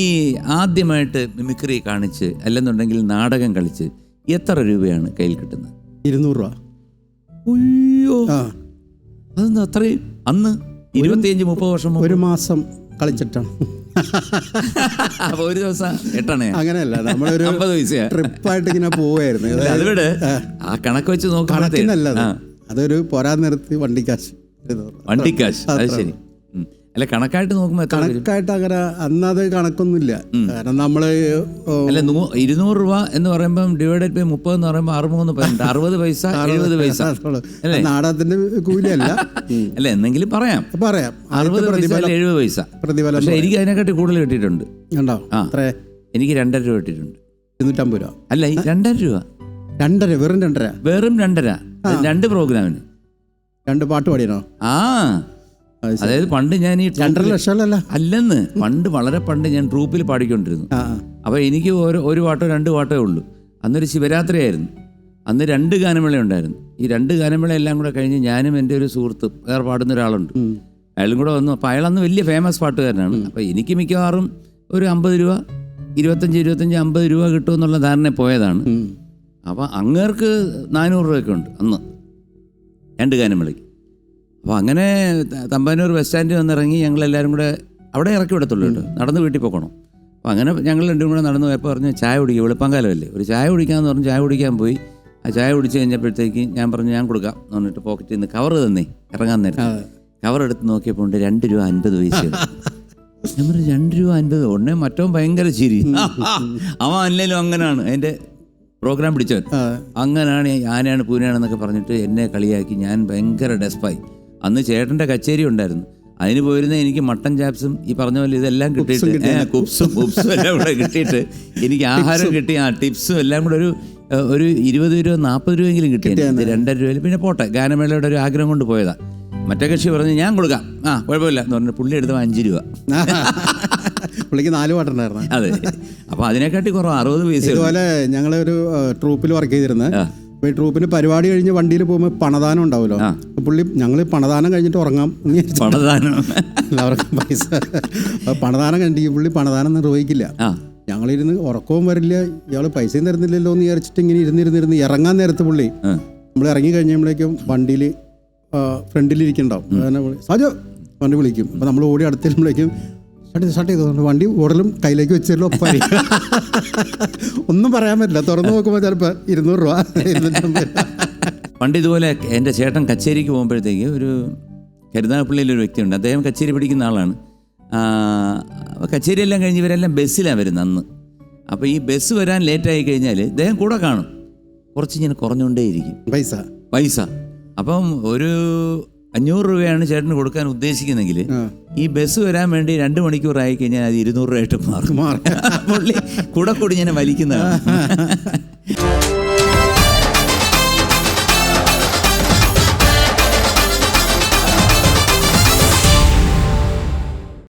ഈ ആദ്യമായിട്ട് മിമിക്രി കാണിച്ച് അല്ലെന്നുണ്ടെങ്കിൽ നാടകം കളിച്ച് എത്ര രൂപയാണ് കയ്യിൽ കിട്ടുന്നത്? ഇരുന്നൂറ് രൂപ. അയ്യോ. ആ. അതെന്താ അത്രയും? അന്ന് ഇരുപത്തിയഞ്ച് മുപ്പത് വർഷം മുമ്പ്? ഒരു മാസം കളിച്ചിട്ടാണ്. അപ്പൊ ഒരു ദിവസം എട്ടണേ? അങ്ങനെയല്ല നമ്മളൊരു അമ്പത് പൈസയാ? ട്രിപ്പായിട്ട് ഇങ്ങനെ പോവായിരുന്നു. അല്ല, അത് വിട്. ആ. കണക്ക് വെച്ച് നോക്കുമ്പോഴത്തേ കണക്കിനല്ല അത്. അതൊരു പോരാ നിർത്തി വണ്ടിക്കാശ് ഇരുന്നൂറ്. വണ്ടിക്കാശ് അത് ശരി. ഉം. അല്ല കണക്കായിട്ട് നോക്കുമ്പോ എത്ര വരും? കണക്കായിട്ട് അങ്ങനെ അന്നത് കണക്കൊന്നുമില്ല. കാരണം നമ്മൾ അല്ല ഇരുന്നൂറ് രൂപ എന്ന് പറയുമ്പോൾ ഡിവൈഡഡ് ബൈ മുപ്പത് എന്ന് പറയുമ്പോൾ അറുപത് പതിനെട്ട് അറുപത് പൈസ എഴുപത് പൈസ. നാടകത്തിന്റെ കൂലിയല്ല. അല്ല എന്തെങ്കിലും പറയാം. പറയാം. അറുപത് പൈസ പ്രതിഫലം. എഴുപത് പൈസ. പ്രതിഫലം പക്ഷെ എനിക്ക് അതിനെക്കാട്ടി കൂടുതൽ കിട്ടിയിട്ടുണ്ട്. എനിക്ക് രണ്ടര രൂപ കിട്ടിയിട്ടുണ്ട്. ഇരുന്നൂറ്റമ്പത് രൂപ. അല്ല രണ്ടര രൂപ. രണ്ടര വെറും രണ്ടര. വെറും രണ്ടര. രണ്ട് പ്രോഗ്രാമിന്. രണ്ട് പാട്ട് പാടിയണോ ആ. അതായത് പണ്ട് ഞാൻ ഈ രണ്ടര ലക്ഷമല്ല അല്ലെന്ന്. പണ്ട് വളരെ പണ്ട് ഞാൻ ട്രൂപ്പിൽ പാടിക്കൊണ്ടിരുന്നു. അപ്പോൾ എനിക്ക് ഒരു ഒരു പാട്ടോ രണ്ട് പാട്ടേ ഉള്ളൂ. അന്നൊരു ശിവരാത്രിയായിരുന്നു. അന്ന് രണ്ട് ഗാനമേള ഉണ്ടായിരുന്നു. ഈ രണ്ട് ഗാനമേള എല്ലാം കൂടെ കഴിഞ്ഞ് ഞാനും എന്റെ ഒരു സുഹൃത്ത് വേറെ പാടുന്ന ഒരാളുണ്ട്. അയാളും കൂടെ വന്നു. അപ്പോൾ അന്ന് വലിയ ഫേമസ് പാട്ടുകാരനാണ്. അപ്പോൾ എനിക്ക് മിക്കവാറും ഒരു അമ്പത് രൂപ ഇരുപത്തഞ്ച് ഇരുപത്തഞ്ച് അമ്പത് രൂപ കിട്ടുമെന്നുള്ള ധാരണ പോയതാണ്. അപ്പോൾ അങ്ങേർക്ക് നാനൂറ് രൂപയൊക്കെ ഉണ്ട് അന്ന്. രണ്ട് ഗാനമേളയ്ക്ക്. അപ്പോൾ അങ്ങനെ തമ്പാനൂർ ബസ് സ്റ്റാൻഡിൽ വന്നിറങ്ങി ഞങ്ങളെല്ലാവരും കൂടെ അവിടെ ഇറക്കി വിടത്തുള്ളൂ കേട്ടോ. നടന്ന് വീട്ടിൽ പോകണം. അപ്പോൾ അങ്ങനെ ഞങ്ങൾ രണ്ടും കൂടെ നടന്ന് പോയപ്പോൾ പറഞ്ഞു ചായ കുടിക്കുക വെളുപ്പാങ്കാലമല്ലേ? ഒരു ചായ കുടിക്കാമെന്ന് പറഞ്ഞ് ചായ കുടിക്കാൻ പോയി. ആ ചായ കുടിച്ച് കഴിഞ്ഞപ്പോഴത്തേക്ക് ഞാൻ പറഞ്ഞു ഞാൻ കൊടുക്കാം എന്ന് പറഞ്ഞിട്ട് പോക്കറ്റിൽ നിന്ന് കവർ തന്നേ ഇറങ്ങാൻ നേരത്തെ. കവർ എടുത്ത് നോക്കിയപ്പോൾ ഉണ്ട് രണ്ട് രൂപ അൻപത് പൈസ. ഞാൻ പറഞ്ഞു രണ്ട് രൂപ അൻപത്? ഉടനെ മറ്റോ ഭയങ്കര ചിരി. അവൻ അല്ലെങ്കിലും അങ്ങനെയാണ് എന്റെ പ്രോഗ്രാം പിടിച്ചവൻ. അങ്ങനെയാണ് ആനയാണ് പൂനെയാണെന്നൊക്കെ പറഞ്ഞിട്ട് എന്നെ കളിയാക്കി ഞാൻ ഭയങ്കര ഡെസ്പായി. അന്ന് ചേട്ടന്റെ കച്ചേരി ഉണ്ടായിരുന്നു. അതിന് പോയിരുന്ന എനിക്ക് മട്ടൻ ചാപ്സും ഈ പറഞ്ഞ പോലെ ഇതെല്ലാം കിട്ടിയിട്ട് കുപ്സും കുപ്സും ഉപ്സും എല്ലാം കൂടെ കിട്ടിയിട്ട് എനിക്ക് ആഹാരം കിട്ടി. ആ ടിപ്സും എല്ലാം കൂടെ ഒരു ഒരു ഇരുപത് രൂപ നാൽപ്പത് രൂപയെങ്കിലും കിട്ടി രണ്ടര രൂപയിൽ പിന്നെ പോട്ടെ. ഗാനമേളയുടെ ഒരു ആഗ്രഹം കൊണ്ട് പോയതാ. മറ്റേ കക്ഷി പറഞ്ഞു ഞാൻ കൊടുക്കാം. ആ കുഴപ്പമില്ല എന്ന് പറഞ്ഞു പുള്ളി എടുത്തവ അഞ്ച് രൂപ. പുള്ളിക്ക് നാല് പാട്ടുണ്ടായിരുന്നു അതെ. അപ്പൊ അതിനെക്കാട്ടി കുറവ് അറുപത് പൈസ ഇതുപോലെ ഞങ്ങളൊരു ട്രൂപ്പിൽ വർക്ക് ചെയ്തിരുന്നത് ട്രൂപ്പിന് പരിപാടി കഴിഞ്ഞ് വണ്ടിയിൽ പോകുമ്പോൾ പണദാനം ഉണ്ടാവുമല്ലോ. പുള്ളി ഞങ്ങൾ പണദാനം കഴിഞ്ഞിട്ട് ഉറങ്ങാം പണദാനം. എല്ലാവർക്കും പൈസ. പണദാനം കണ്ടി പുള്ളി പണദാനം നിർവഹിക്കില്ല. ഞങ്ങളിരുന്ന് ഉറക്കവും വരില്ല ഇയാൾ പൈസയും തരുന്നില്ലല്ലോ എന്ന് വിചാരിച്ചിട്ട് ഇങ്ങനെ ഇരുന്നിരുന്നിരുന്ന് ഇറങ്ങാൻ നേരത്ത് പുള്ളി നമ്മൾ ഇറങ്ങി കഴിഞ്ഞപ്പോഴേക്കും വണ്ടിയിൽ ഫ്രണ്ടിലിരിക്കണ്ടാവും സാജോ വണ്ടി വിളിക്കും. അപ്പോൾ നമ്മൾ ഓടി അടുത്തിരുമ്പോഴേക്കും സ്റ്റാർട്ട് ചെയ്ത് സ്റ്റാർട്ട് ചെയ്തു വണ്ടി ഓടലും കയ്യിലേക്ക് വെച്ചല്ലോ ഒപ്പാരി. ഒന്നും പറയാൻ പറ്റില്ല. തുറന്നു നോക്കുമ്പോൾ ചിലപ്പോൾ ഇരുന്നൂറ് രൂപ ഇരുന്നൂറ്റമ്പത്. പണ്ട് ഇതുപോലെ എന്റെ ചേട്ടൻ കച്ചേരിക്ക് പോകുമ്പോഴത്തേക്ക് ഒരു കരുതാപ്പള്ളിയിൽ ഒരു വ്യക്തിയുണ്ട്. അദ്ദേഹം കച്ചേരി പിടിക്കുന്ന ആളാണ്. കച്ചേരിയെല്ലാം കച്ചേരി എല്ലാം കഴിഞ്ഞ് ഇവരെല്ലാം ബസ്സിലാണ് വരുന്നത് അന്ന്. അപ്പോൾ ഈ ബസ് വരാൻ ലേറ്റായി കഴിഞ്ഞാൽ ഇദ്ദേഹം കൂടെ കാണും. കുറച്ച് ഇങ്ങനെ കുറഞ്ഞുകൊണ്ടേയിരിക്കും. പൈസ. പൈസ. അപ്പം ഒരു അഞ്ഞൂറ് രൂപയാണ് ചേട്ടന് കൊടുക്കാൻ ഉദ്ദേശിക്കുന്നെങ്കിൽ ഈ ബസ് വരാൻ വേണ്ടി രണ്ട് മണിക്കൂർ ആയി കഴിഞ്ഞാൽ അത് ഇരുന്നൂറ് രൂപയായിട്ട് മാറും. മാറും. പുള്ളി കൂടെ കൂടി ഞാൻ വലിക്കുന്നതാണ്.